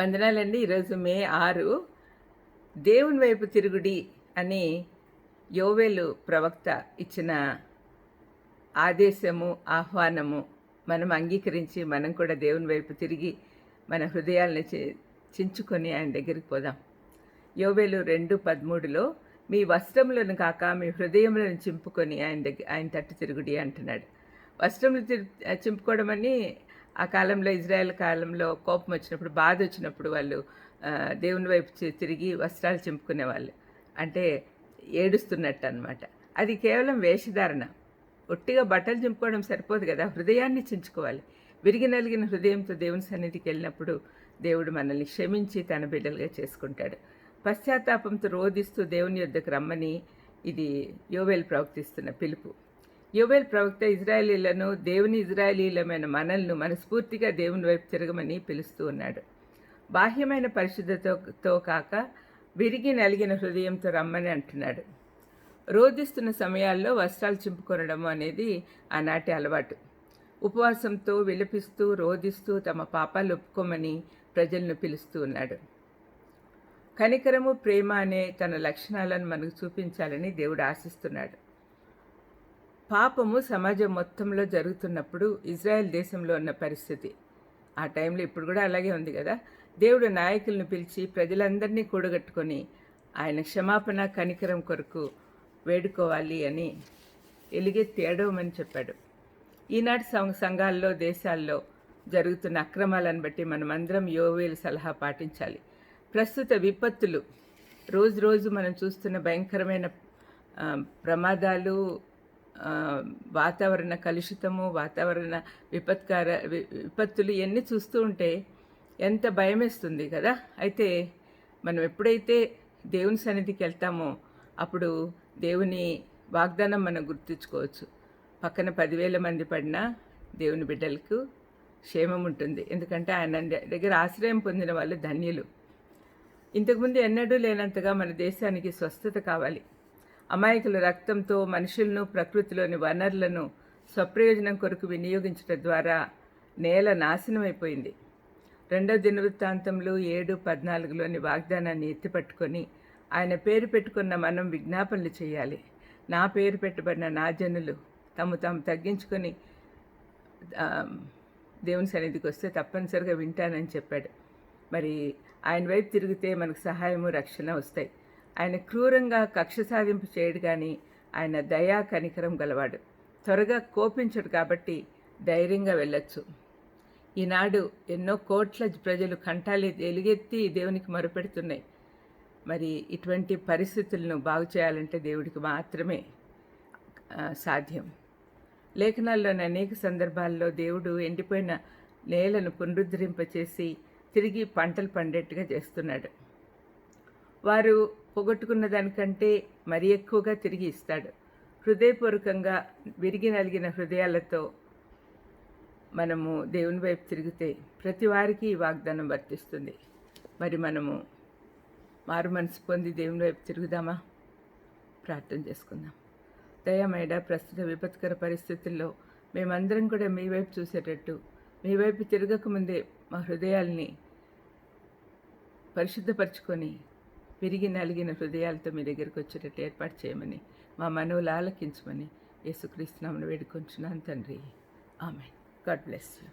వందనాలండి. ఈరోజు మే ఆరు. దేవుని వైపు తిరుగుడి అని యోవేలు ప్రవక్త ఇచ్చిన ఆదేశము ఆహ్వానము మనం అంగీకరించి మనం కూడా దేవుని వైపు తిరిగి మన హృదయాలను చించుకొని ఆయన దగ్గరికి పోదాం. యోవేలు రెండు పదమూడులో మీ వస్త్రములను కాక మీ హృదయములను చింపుకొని ఆయన దగ్గర ఆయన తట్టు తిరుగుడి అంటున్నాడు. వస్త్రములు తిరు- చింపుకోవడం అని ఆ కాలంలో ఇజ్రాయెల్ కాలంలో కోపం వచ్చినప్పుడు బాధ వచ్చినప్పుడు వాళ్ళు దేవుని వైపు తిరిగి వస్త్రాలు చింపుకునేవాళ్ళు. అంటే ఏడుస్తున్నట్టు అనమాట అది కేవలం వేషధారణ. ఒట్టిగా బట్టలు చింపుకోవడం సరిపోదు కదా హృదయాన్ని చించుకోవాలి. విరిగి నలిగిన హృదయంతో దేవుని సన్నిధికి వెళ్ళినప్పుడు దేవుడు మనల్ని క్షమించి తన బిడ్డలుగా చేసుకుంటాడు. పశ్చాత్తాపంతో రోధిస్తూ దేవుని యొద్దకు రమ్మని ఇది యోవేలు ప్రవర్తిస్తున్న పిలుపు. యువెల్ ప్రవక్త ఇజ్రాయేలీలను దేవుని ఇజ్రాయేలీలమైన మనల్ని మనస్ఫూర్తిగా దేవుని వైపు తిరగమని పిలుస్తూ ఉన్నాడు. బాహ్యమైన పరిశుద్ధతతో కాక విరిగి నలిగిన హృదయంతో రమ్మని అంటున్నాడు. రోధిస్తున్న సమయాల్లో వస్త్రాలు చింపుకొనడం అనేది ఆనాటి అలవాటు. ఉపవాసంతో విలపిస్తూ రోధిస్తూ తమ పాపాలు ఒప్పుకోమని ప్రజలను పిలుస్తూ ఉన్నాడు. కనికరము ప్రేమ అనే తన లక్షణాలను మనకు చూపించాలని దేవుడు ఆశిస్తున్నాడు. పాపము సమాజం మొత్తంలో జరుగుతున్నప్పుడు ఇజ్రాయెల్ దేశంలో ఉన్న పరిస్థితి. ఆ టైంలో ఇప్పుడు కూడా అలాగే ఉంది కదా. దేవుడు నాయకులను పిలిచి ప్రజలందరినీ కూడగట్టుకొని ఆయన క్షమాపణ కనికరం కొరకు వేడుకోవాలి అని ఎలుగెత్తి ఏడవమని చెప్పాడు. ఈనాటి సం- సంఘాల్లో దేశాల్లో జరుగుతున్న అక్రమాలను బట్టి మనమందరం యోవేలు సలహా పాటించాలి. ప్రస్తుత విపత్తులు రోజు రోజు మనం చూస్తున్న భయంకరమైన ప్రమాదాలు వాతావరణ కలుషితము వాతావరణ విపత్కార వి- విపత్తులు ఇవన్నీ చూస్తూ ఉంటే ఎంత భయమేస్తుంది కదా? అయితే మనం ఎప్పుడైతే దేవుని సన్నిధికి వెళ్తామో అప్పుడు దేవుని వాగ్దానం మనం గుర్తుంచుకోవచ్చు. పక్కన పదివేల మంది పడినా దేవుని బిడ్డలకు క్షేమం ఉంటుంది. ఎందుకంటే ఆయన దగ్గర ఆశ్రయం పొందిన వాళ్ళు ధన్యులు. ఇంతకుముందు ఎన్నడూ లేనంతగా మన దేశానికి స్వస్థత కావాలి. అమాయకుల రక్తంతో మనుషులను ప్రకృతిలోని వనరులను స్వప్రయోజనం కొరకు వినియోగించడం ద్వారా నేల నాశనమైపోయింది. రెండో దినవృత్తాంతంలో ఏడు పద్నాలుగులోని వాగ్దానాన్ని ఎత్తిపట్టుకొని ఆయన పేరు పెట్టుకున్న మనం విజ్ఞాపనలు చేయాలి. నా పేరు పెట్టబడిన నా జనులు తమ తాము తగ్గించుకొని దేవుని సన్నిధికి వస్తే తప్పనిసరిగా వింటానని చెప్పాడు. మరి ఆయన వైపు తిరిగితే మనకు సహాయము రక్షణ వస్తాయి. ఆయన క్రూరంగా కక్ష సాధింపు చేయడు కానీ ఆయన దయా కనికరం గలవాడు. త్వరగా కోపించడు కాబట్టి ధైర్యంగా వెళ్ళొచ్చు. ఈనాడు ఎన్నో కోట్ల ప్రజలు కంఠాలు ఎలుగెత్తి దేవునికి మొరపెడుతున్నాయి. మరి ఇటువంటి పరిస్థితులను బాగు చేయాలంటే దేవుడికి మాత్రమే సాధ్యం. లేఖనాల్లోని అనేక సందర్భాల్లో దేవుడు ఎండిపోయిన నేలను పునరుద్ధరింపచేసి తిరిగి పంటలు పండేట్టుగా చేస్తున్నాడు. వారు పోగొట్టుకున్న దానికంటే మరి ఎక్కువగా తిరిగి ఇస్తాడు. హృదయపూర్వకంగా విరిగి నలిగిన హృదయాలతో మనము దేవుని వైపు తిరిగితే ప్రతి వారికి ఈ వాగ్దానం వర్తిస్తుంది. మరి మనము మారు మనసు పొంది దేవుని వైపు తిరుగుదామా? ప్రార్థన చేసుకుందాం. దయమేడ ప్రస్తుత విపత్కర పరిస్థితుల్లో మేమందరం కూడా మీ వైపు చూసేటట్టు మీ వైపు తిరగకముందే మా హృదయాల్ని పరిశుద్ధపరచుకొని విరిగి నలిగిన హృదయాలతో మీ దగ్గరికి వచ్చేటట్టు ఏర్పాటు చేయమని మా మనవులు ఆలకించమని యేసుక్రీస్తునామను వేడుకొంచున్నాను తండ్రి. ఆమె గాడ్ బ్లెస్ యూ.